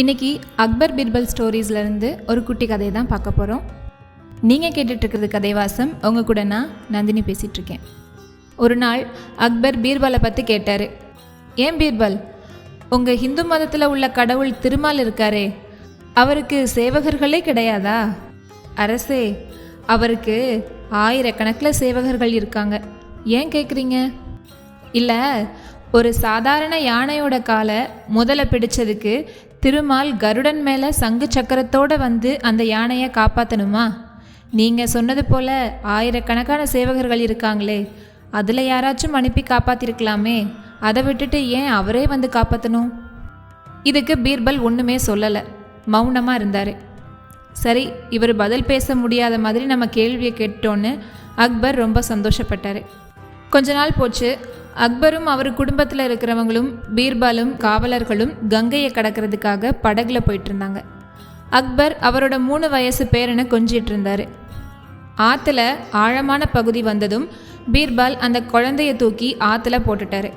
இன்னைக்கு அக்பர் பீர்பல் ஸ்டோரீஸ்லேருந்து ஒரு குட்டி கதையை தான் பார்க்க போகிறோம் நீங்கள் கேட்டுட்ருக்கிறது கதைவாசம். உங்கள் கூட நான் நந்தினி பேசிகிட்ருக்கேன் ஒரு நாள் அக்பர் பீர்பலை பற்றி கேட்டார். ஏன் பீர்பல்? உங்கள் ஹிந்து மதத்தில் உள்ள கடவுள் திருமால் இருக்காரே. அவருக்கு சேவகர்களே கிடையாதா? அரசே அவருக்கு ஆயிரக்கணக்கில் சேவகர்கள் இருக்காங்க. ஏன் கேட்குறீங்க இல்லை ஒரு சாதாரண யானையோட காலை முதல்ல பிடிச்சதுக்கு திருமால் கருடன் மேலே சங்கு சக்கரத்தோட வந்து அந்த யானையை காப்பாற்றணுமா நீங்கள் சொன்னது போல ஆயிரக்கணக்கான சேவகர்கள் இருக்காங்களே அதில் யாராச்சும் அனுப்பி காப்பாற்றிருக்கலாமே அதை விட்டுட்டு ஏன் அவரே வந்து காப்பாற்றணும் இதுக்கு பீர்பல் ஒன்றுமே சொல்லலை. மௌனமாக இருந்தார். சரி இவர் பதில் பேச முடியாத மாதிரி நம்ம கேள்வியை கேட்டோன்னு அக்பர் ரொம்ப சந்தோஷப்பட்டார். கொஞ்ச நாள் போச்சு அக்பரும் அவர் குடும்பத்தில் இருக்கிறவங்களும் பீர்பாலும் காவலர்களும் கங்கையை கடக்கிறதுக்காக படகுல போயிட்டு இருந்தாங்க அக்பர் அவரோட மூணு வயசு பேரனை கொஞ்சிட்டு இருந்தார் ஆற்றுல ஆழமான பகுதி வந்ததும் பீர்பால் அந்த குழந்தைய தூக்கி ஆற்றுல போட்டுட்டாரு.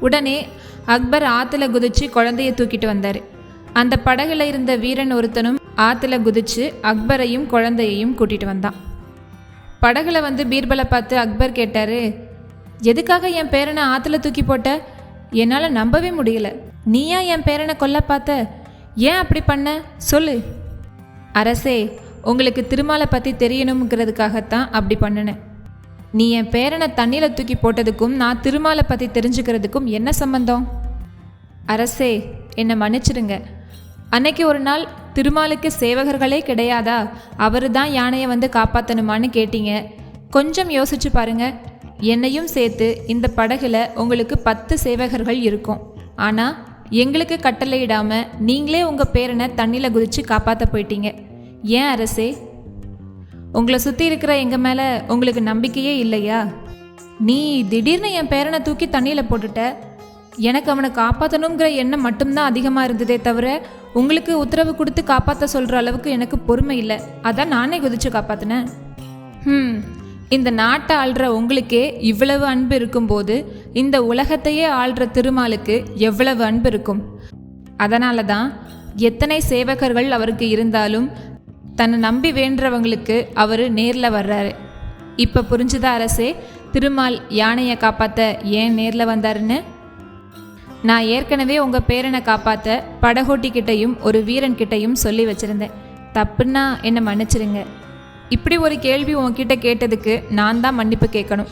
உடனே அக்பர் ஆற்றுல குதிச்சு குழந்தைய தூக்கிட்டு வந்தார். அந்த படகுல இருந்த வீரன் ஒருத்தனும் ஆற்றுல குதிச்சு அக்பரையும் குழந்தையையும் கூட்டிகிட்டு வந்தான். படகுல வந்து பீர்பலை பார்த்து அக்பர் கேட்டார் எதுக்காக என் பேரனை ஆற்றுல தூக்கி போட்ட? என்னால் நம்பவே முடியல. நீயா என் பேரனை கொல்ல பார்த்த? ஏன் அப்படி பண்ண? சொல்லு. அரசே உங்களுக்கு திருமாலை பற்றி தெரியணுங்கிறதுக்காகத்தான் அப்படி பண்ணினேன் நீ என் பேரனை தண்ணியில் தூக்கி போட்டதுக்கும் நான் திருமாலை பற்றி தெரிஞ்சுக்கிறதுக்கும் என்ன சம்பந்தம்? அரசே என்னை மன்னிச்சிடுங்க அன்னைக்கு ஒரு நாள் திருமாலுக்கு சேவகர்களே கிடையாதா? அவரு தான் யானையை வந்து காப்பாற்றணுமான்னு கேட்டீங்க. கொஞ்சம் யோசிச்சு பாருங்க. என்னையும் சேர்த்து இந்த படகுல உங்களுக்கு பத்து சேவகர்கள் இருக்கும். ஆனால் எங்களுக்கு கட்டளையிடாமல் நீங்களே உங்கள் பேரனை தண்ணியில் குதித்து காப்பாற்ற போயிட்டீங்க. ஏன் அரசே? உங்களை சுற்றி இருக்கிற எங்கள் மேலே உங்களுக்கு நம்பிக்கையே இல்லையா? நீ திடீர்னு என் பேரனை தூக்கி தண்ணியில் போட்டுட்ட? எனக்கு அவனை காப்பாற்றணுங்கிற எண்ணம் மட்டும்தான் அதிகமாக இருந்ததே தவிர உங்களுக்கு உத்தரவு கொடுத்து காப்பாற்ற சொல்கிற அளவுக்கு எனக்கு பொறுமை இல்லை. அதான் நானே குதிச்சு காப்பாற்றினேன் ம் இந்த நாட்டை ஆள்ற உங்களுக்கே இவ்வளவு அன்பு இருக்கும்போது இந்த உலகத்தையே ஆள்ற திருமாலுக்கு எவ்வளவு அன்பு இருக்கும்? அதனால தான் எத்தனை சேவகர்கள் அவருக்கு இருந்தாலும் தன்னை நம்பி வேண்டுறவங்களுக்கு அவர் நேரில் வர்றாரு. இப்போ புரிஞ்சுதா அரசே திருமால் யானையை காப்பாற்ற ஏன் நேரில் வந்தாருன்னு? நான் ஏற்கனவே உங்கள் பேரனை காப்பாற்ற படகோட்டி கிட்டையும் ஒரு வீரன் கிட்டையும் சொல்லி வச்சுருந்தேன். தப்புன்னா என்னை மன்னிச்சிருங்க. இப்படி ஒரு கேள்வி உங்ககிட்ட கேட்டதுக்கு நான் தான் மன்னிப்பு கேட்கணும்.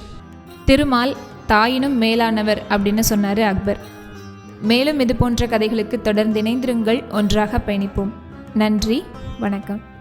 திருமால் தாயினும் மேலானவர் அப்படின்னு சொன்னார் அக்பர். மேலும் இது போன்ற கதைகளுக்கு தொடர்ந்து இணைந்திருங்கள் ஒன்றாக பயணிப்போம். நன்றி வணக்கம்.